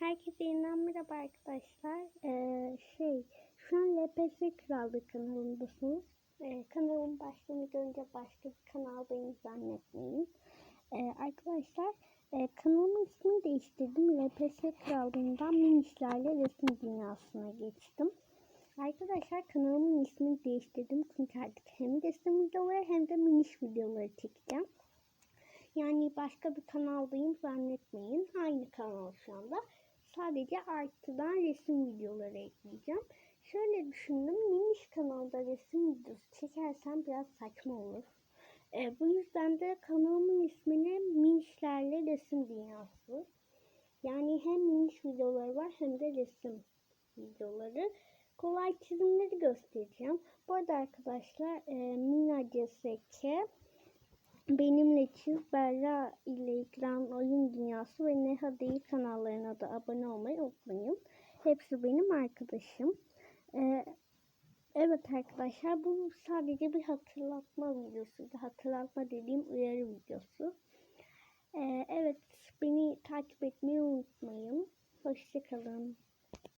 Herkese yeniden merhaba arkadaşlar. Ee, şey, şu an LPS Krallığı kanalındasınız. Ee, kanalın başlığını görünce başka bir kanaldayım zannetmeyin. Ee, arkadaşlar, e, kanalımın ismini değiştirdim. LPS Krallığından minişlerle resim dünyasına geçtim. Arkadaşlar kanalımın ismini değiştirdim. Çünkü artık hem resim videoları hem de miniş videoları çekeceğim. Yani başka bir kanaldayım zannetmeyin. Aynı kanal şu anda. Sadece artıdan resim videoları ekleyeceğim. Şöyle düşündüm. Miniş kanalda resim videosu çekersem biraz saçma olur. E, bu yüzden de kanalımın ismini Minişlerle Resim Dünyası. Yani hem miniş videoları var hem de resim videoları. Kolay çizimleri göstereceğim. Bu arada arkadaşlar e, Mina CSK Benimle Çiz, Berra ile İkram Oyun Dünyası ve Neha Değil kanallarına da abone olmayı unutmayın. Hepsi benim arkadaşım. Ee, evet arkadaşlar bu sadece bir hatırlatma videosuydu. Hatırlatma dediğim uyarı videosu. Ee, evet beni takip etmeyi unutmayın. Hoşçakalın.